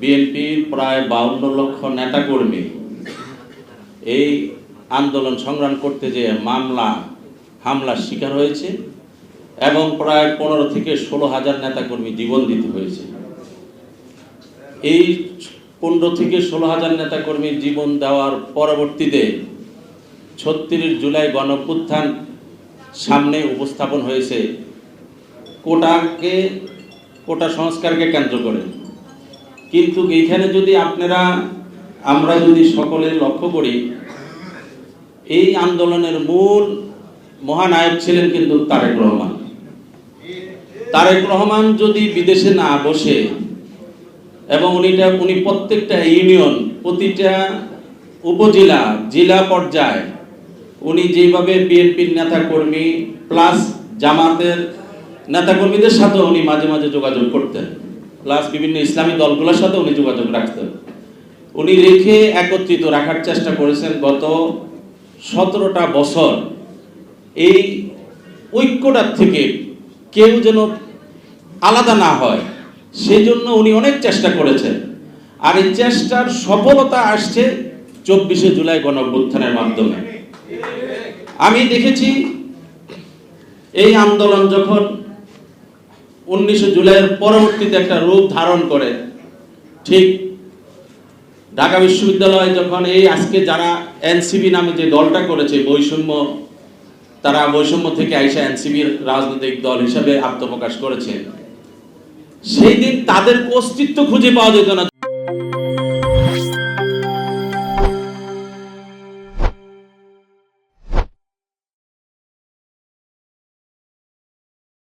বিএনপির প্রায় বাউন্ন লক্ষ নেতাকর্মী এই আন্দোলন সংগ্রাম করতে যে মামলা, হামলার শিকার হয়েছে এবং প্রায় পনেরো থেকে ষোলো হাজার নেতাকর্মী জীবন দিতে হয়েছে। এই পনেরো থেকে ষোলো হাজার নেতাকর্মীর জীবন দেওয়ার পরবর্তীতে ছত্রিশ জুলাই গণপুত্থান সামনে উপস্থাপন হয়েছে কোটাকে, কোটা সংস্কারকে কেন্দ্র করে। কিন্তু এইখানে যদি আপনারা, আমরা যদি সকলে লক্ষ্য করি, এই আন্দোলনের মূল মহানায়ক ছিলেন কিন্তু তারেক রহমান। তারেক রহমান যদি বিদেশে না বসে, এবং উনিটা, উনি প্রত্যেকটা ইউনিয়ন, প্রতিটা উপজেলা, জেলা পর্যায়ে উনি যেভাবে বিএনপির নেতাকর্মী প্লাস জামাতের নেতাকর্মীদের সাথে উনি মাঝে মাঝে যোগাযোগ করতেন। প্লাস বিভিন্ন ইসলামী দলগুলোর সাথে উনি যোগাযোগ রাখতেন উনি রেখে একত্রিত রাখার চেষ্টা করেছেন গত সতেরোটা বছর। এই ঐক্যটার থেকে কেউ যেন আলাদা না হয়, সেজন্য উনি অনেক চেষ্টা করেছেন। আর এই চেষ্টার সফলতা আসছে চব্বিশে জুলাই গণ অভ্যুত্থানের মাধ্যমে। আমি দেখেছি এই আন্দোলন যখন উনিশে জুলাইয়ের পরবর্তীতে একটা রূপ ধারণ করে। ঠিক ঢাকা বিশ্ববিদ্যালয় যখন এই আজকে যারা এনসিবি নামে যে দলটা করেছে, বৈষম্য, তারা বৈষম্য থেকে আইসা এনসিবির রাজনৈতিক দল হিসাবে আত্মপ্রকাশ করেছে। সেই দিন তাদের অস্তিত্ব খুঁজে পাওয়া যেত না।